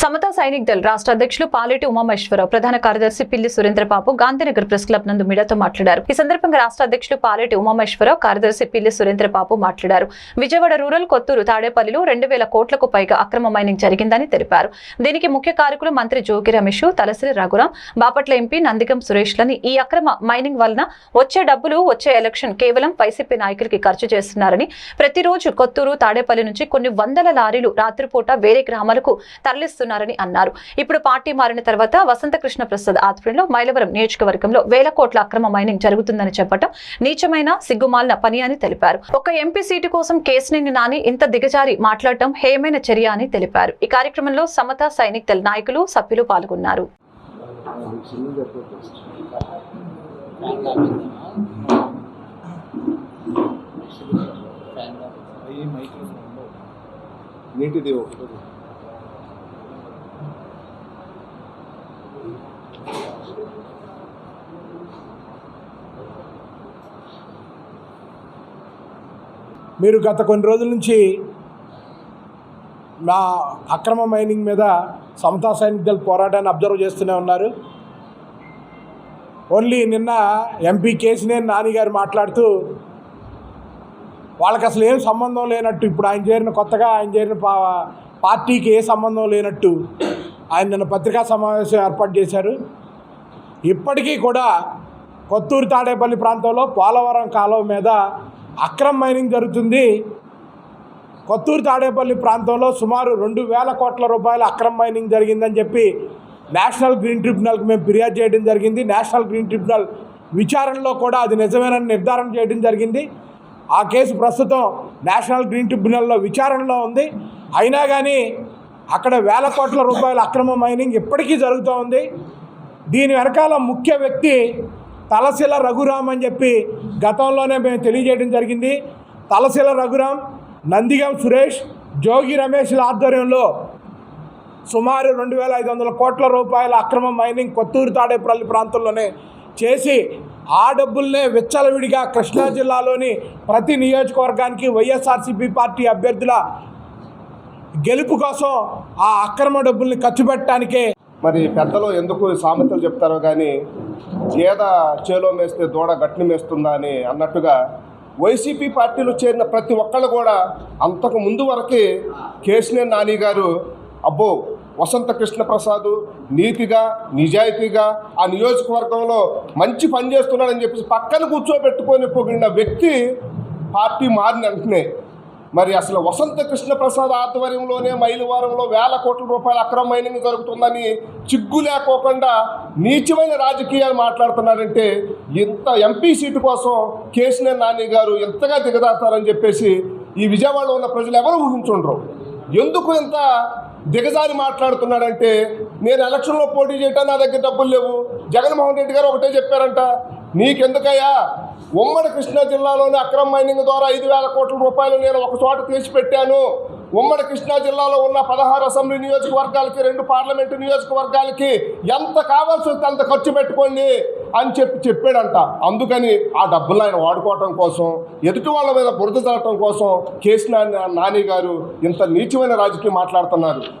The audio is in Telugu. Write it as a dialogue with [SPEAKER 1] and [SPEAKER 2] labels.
[SPEAKER 1] సమతా సైనిక్ దళ్ రాష్ట్ర అధ్యక్షులు పాలేటి ఉమామేశ్వరరావు ప్రధాన కార్యదర్శి పిల్లి సురేంద్రబాబు గాంధీనగర్ ప్రెస్ క్లబ్ నందు మీడియాతో మాట్లాడారు. ఈ సందర్భంగా రాష్ట్ర అధ్యక్షులు పాలేటి ఉమామేశ్వరరావు కార్యదర్శి పిల్లి సురేంద్రబాబు మాట్లాడారు. విజయవాడ రూరల్ కొత్తూరు తాడేపల్లిలో రెండు వేల కోట్లకు పైగా అక్రమ మైనింగ్ జరిగిందని తెలిపారు. దీనికి ముఖ్య కారకులు మంత్రి జోగి రమేష్ తలసిరి రఘురాం బాపట్ల ఎంపీ నందిగం సురేష్ లని ఈ అక్రమ మైనింగ్ వలన వచ్చే డబ్బులు వచ్చే ఎలక్షన్ కేవలం వైసీపీ నాయకులకి ఖర్చు చేస్తున్నారని ప్రతిరోజు కొత్తూరు తాడేపల్లి నుంచి కొన్ని వందల లారీలు రాత్రిపూట వేరే గ్రామాలకు చేస్తున్నారని అన్నారు. ఇప్పుడు పార్టీ మారిన తర్వాత వసంత కృష్ణ ప్రసాద్ ఆధ్వర్యంలో మైలవరం నియోజకవర్గంలో వేల కోట్ల అక్రమ మైనింగ్ జరుగుతుందని చెప్పడం నీచమైన సిగ్గుమాలిన పని అని తెలిపారు. ఒక ఎంపీ సీటు కోసం కేసునేని నాని ఇంత దిగజారి మాట్లాడటం హేమైన చర్య అని తెలిపారు. ఈ కార్యక్రమంలో సమత సైనిక్ దళ నాయకులు సభ్యులు పాల్గొన్నారు.
[SPEAKER 2] నీటిది ఒకటి.
[SPEAKER 3] మీరు గత కొన్ని రోజుల నుంచి నా అక్రమ మైనింగ్ మీద సమతా సైనిక దళ పోరాటాన్ని అబ్జర్వ్ చేస్తూనే ఉన్నారు. ఓన్లీ నిన్న ఎంపీ కేసినేని నాని గారు మాట్లాడుతూ వాళ్ళకి అసలు ఏం సంబంధం లేనట్టు ఇప్పుడు ఆయన చేరిన కొత్తగా ఆయన చేరిన పా పార్టీకి ఏ సంబంధం లేనట్టు ఆయన నిన్న పత్రికా సమావేశం ఏర్పాటు చేశారు. ఇప్పటికీ కూడా కొత్తూరు తాడేపల్లి ప్రాంతంలో పోలవరం కాలువ మీద అక్రమ మైనింగ్ జరుగుతుంది. కొత్తూరు తాడేపల్లి ప్రాంతంలో సుమారు రెండు వేల కోట్ల రూపాయల అక్రమ మైనింగ్ జరిగిందని చెప్పి నేషనల్ గ్రీన్ ట్రిబ్యునల్కి మేము ఫిర్యాదు చేయడం జరిగింది. నేషనల్ గ్రీన్ ట్రిబ్యునల్ విచారణలో కూడా అది నిజమేనని నిర్ధారణ చేయడం జరిగింది. ఆ కేసు ప్రస్తుతం నేషనల్ గ్రీన్ ట్రిబ్యునల్లో విచారణలో ఉంది. అయినా కానీ అక్కడ వేల కోట్ల రూపాయల అక్రమ మైనింగ్ ఇప్పటికీ జరుగుతూ ఉంది. దీని వెనకాల ముఖ్య వ్యక్తి తలశిల రఘురామ్ అని చెప్పి గతంలోనే మేము తెలియజేయడం జరిగింది. తలశిల రఘురామ్ నందిగం సురేష్ జోగి రమేష్ల ఆధ్వర్యంలో సుమారు రెండు వేల ఐదు వందల కోట్ల రూపాయల అక్రమ మైనింగ్ కొత్తూరు తాడేపల్లి ప్రాంతంలోనే చేసి ఆ డబ్బుల్నే విచ్చలవిడిగా కృష్ణా జిల్లాలోని ప్రతి నియోజకవర్గానికి వైఎస్ఆర్సీపీ పార్టీ అభ్యర్థుల గెలుపు కోసం ఆ అక్రమ డబ్బుల్ని ఖర్చు పెట్టడానికే
[SPEAKER 2] మరి పెద్దలు ఎందుకు సామెతలు చెప్తారో కానీ గేద చేలో మేస్తే దూడ గట్టిని మేస్తుందా అని అన్నట్టుగా వైసీపీ పార్టీలో చేరిన ప్రతి ఒక్కళ్ళు కూడా అంతకు ముందు వరకు కేశినేని నాని గారు అబ్బో వసంత కృష్ణ ప్రసాద్ నీతిగా నిజాయితీగా ఆ నియోజకవర్గంలో మంచి పని చేస్తున్నాడని చెప్పేసి పక్కన కూర్చోబెట్టుకొని పోగిన వ్యక్తి పార్టీ మారిన వెంటనే. మరి అసలు వసంత కృష్ణప్రసాద్ ఆధ్వర్యంలోనే మైలువారంలో వేల కోట్ల రూపాయల అక్రమ మైనింగ్ జరుగుతుందని చిగ్గు లేకోకుండా నీచమైన రాజకీయాలు మాట్లాడుతున్నారంటే ఇంత ఎంపీ సీటు కోసం కేసీఆర్ నాని గారు ఎంతగా దిగదాస్తారని చెప్పేసి ఈ విజయవాడలో ఉన్న ప్రజలు ఎవరు ఊహించుండ్రు? ఎందుకు ఇంత దిగజారి మాట్లాడుతున్నాడంటే నేను ఎలక్షన్లో పోటీ చేయటం నా దగ్గర డబ్బులు లేవు. జగన్మోహన్ రెడ్డి గారు ఒకటే చెప్పారంట నీకెందుకయ్యా? ఉమ్మడి కృష్ణా జిల్లాలోని అక్రమ మైనింగ్ ద్వారా ఐదు వేల కోట్ల రూపాయలు నేను ఒక చోట తీసిపెట్టాను. ఉమ్మడి కృష్ణా జిల్లాలో ఉన్న పదహారు అసెంబ్లీ నియోజకవర్గాలకి రెండు పార్లమెంటు నియోజకవర్గాలకి ఎంత కావాల్సి వస్తే అంత ఖర్చు పెట్టుకోండి అని చెప్పి చెప్పాడంట. అందుకని ఆ డబ్బులు ఆయన వాడుకోవటం కోసం ఎదుటి వాళ్ళ మీద బురద చల్లటం కోసం కేసీఆర్ నాని గారు ఇంత నీచమైన రాజకీయం మాట్లాడుతున్నారు.